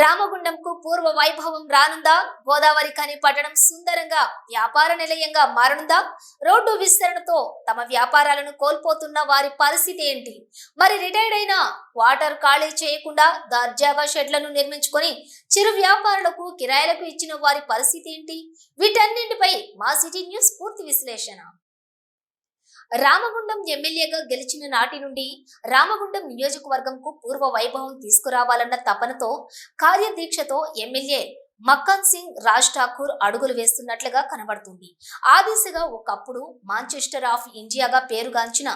రామగుండంకు పూర్వ వైభవం రానుందా? గోదావరి కాని పట్టణం సుందరంగా వ్యాపార నిలయంగా మారనుందా? రోడ్డు విస్తరణతో తమ వ్యాపారాలను కోల్పోతున్న వారి పరిస్థితి ఏంటి? మరి రిటైర్డ్ అయిన వాటర్ ఖాళీ చేయకుండా దర్జాగా షెడ్లను నిర్మించుకొని చిరు వ్యాపారులకు కిరాయిలకు ఇచ్చిన వారి పరిస్థితి ఏంటి? వీటన్నింటిపై మా సిటీ న్యూస్ పూర్తి విశ్లేషణ. రామగుండం ఎమ్మెల్యేగా గెలిచిన నాటి నుండి రామగుండం నియోజకవర్గంకు పూర్వ వైభవం తీసుకురావాలన్న తపనతో కార్యదీక్షతో ఎమ్మెల్యే మక్కన్ సింగ్ రాజ్ ఠాకూర్ అడుగులు వేస్తున్నట్లుగా కనబడుతుంది. ఆ దిశగా ఒకప్పుడు మాంచెస్టర్ ఆఫ్ ఇండియాగా పేరుగాంచిన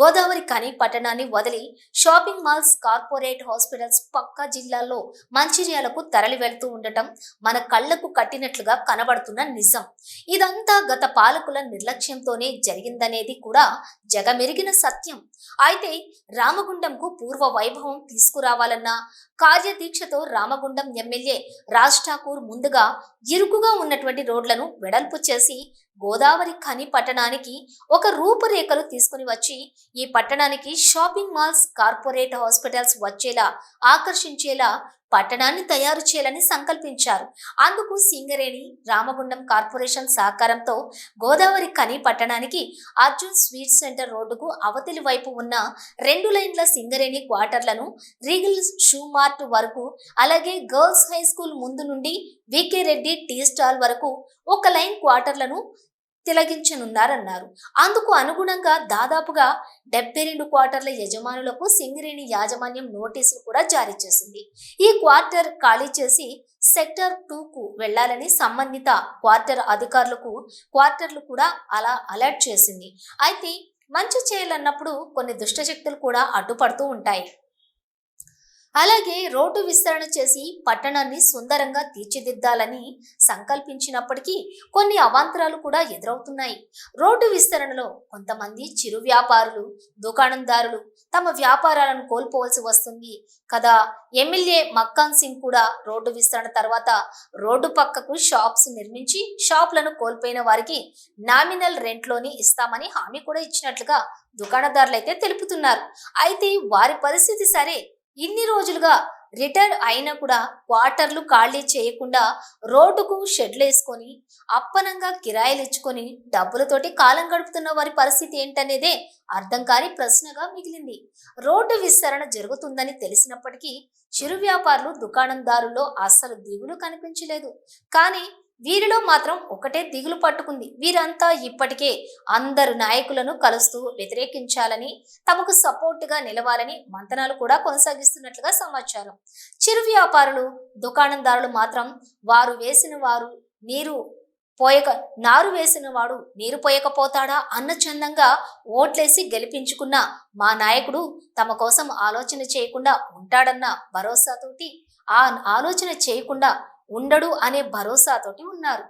గోదావరి కని పట్టణాన్ని వదిలి షాపింగ్ మాల్స్ కార్పొరేట్ హాస్పిటల్స్ పక్క జిల్లాల్లో మంచిర్యాలకు తరలి వెళ్తూ ఉండటం మన కళ్ళకు కట్టినట్లుగా కనబడుతున్న నిజం. ఇదంతా గత పాలకుల నిర్లక్ష్యంతోనే జరిగిందనేది కూడా జగమెరిగిన సత్యం. అయితే రామగుండంకు పూర్వ వైభవం తీసుకురావాలన్న కార్యదీక్షతో రామగుండం ఎమ్మెల్యే రాజ్ ఠాకూర్ ముందుగా ఇరుకుగా ఉన్నటువంటి రోడ్లను వెడల్పు చేసి గోదావరి ఖని పట్టణానికి ఒక రూపురేఖలు తీసుకుని వచ్చి ఈ పట్టణానికి షాపింగ్ మాల్స్ కార్పొరేట్ హాస్పిటల్స్ వచ్చేలా ఆకర్షించేలా పట్టణాన్ని తయారు చేయాలని సంకల్పించారు. అందుకు సింగరేణి రామగుండం కార్పొరేషన్ సహకారంతో గోదావరి ఖని పట్టణానికి అర్జున్ స్వీట్ సెంటర్ రోడ్డుకు అవతలి వైపు ఉన్న రెండు లైన్ల సింగరేణి క్వార్టర్లను రీగల్ షూ మార్ట్ వరకు అలాగే గర్ల్స్ హై స్కూల్ ముందు నుండి వికే రెడ్డి టీ స్టాల్ వరకు ఒక లైన్ క్వార్టర్లను తిలగించనున్నారన్నారు. అందుకు అనుగుణంగా దాదాపుగా డెబ్బై రెండు క్వార్టర్ల యజమానులకు సింగరేణి యాజమాన్యం నోటీసులు కూడా జారీ చేసింది. ఈ క్వార్టర్ ఖాళీ చేసి సెక్టర్ టూకు వెళ్ళాలని సంబంధిత క్వార్టర్ అధికారులకు క్వార్టర్లు కూడా అలా అలర్ట్ చేసింది. అయితే మంచి చేయాలన్నప్పుడు కొన్ని దుష్టశక్తులు కూడా అడ్డుపడుతూ ఉంటాయి. అలాగే రోడ్డు విస్తరణ చేసి పట్టణాన్ని సుందరంగా తీర్చిదిద్దాలని సంకల్పించినప్పటికీ కొన్ని అవాంతరాలు కూడా ఎదురవుతున్నాయి. రోడ్డు విస్తరణలో కొంతమంది చిరు వ్యాపారులు దుకాణందారులు తమ వ్యాపారాలను కోల్పోవలసి వస్తుంది. కదా ఎమ్మెల్యే మక్కాన్ సింగ్ కూడా రోడ్డు విస్తరణ తర్వాత రోడ్డు పక్కకు షాప్స్ నిర్మించి షాప్లను కోల్పోయిన వారికి నామినల్ రెంట్లోని ఇస్తామని హామీ కూడా ఇచ్చినట్లుగా దుకాణదారులు అయితే తెలుపుతున్నారు. అయితే వారి పరిస్థితి సరే ఇన్ని రోజులుగా రిటైర్ అయినా కూడా క్వార్టర్లు ఖాళీ చేయకుండా రోడ్డుకు షెడ్లు వేసుకొని అప్పనంగా కిరాయిలు ఇచ్చుకొని డబ్బులతోటి కాలం గడుపుతున్న వారి పరిస్థితి ఏంటనేదే అర్థం కాని ప్రశ్నగా మిగిలింది. రోడ్డు విస్తరణ జరుగుతుందని తెలిసినప్పటికీ చిరు వ్యాపారులు దుకాణందారుల్లో అస్సలు దిగులు కనిపించలేదు. కానీ వీరిలో మాత్రం ఒకటే దిగులు పట్టుకుంది. వీరంతా ఇప్పటికే అందరు నాయకులను కలుస్తూ వ్యతిరేకించాలని తమకు సపోర్టుగా నిలవాలని మంతనాలు కూడా కొనసాగిస్తున్నట్లుగా సమాచారం. చిరు వ్యాపారులు దుకాణందారులు మాత్రం వారు వేసిన వారు నీరు పోయక నారు వేసిన వాడు నీరు పోయకపోతాడా అన్న చందంగా ఓట్లేసి గెలిపించుకున్న మా నాయకుడు తమ కోసం ఆలోచన చేయకుండా ఉంటాడన్న భరోసాతోటి ఆ ఆలోచన చేయకుండా ఉండడు అనే భరోసాతోటి ఉన్నారు.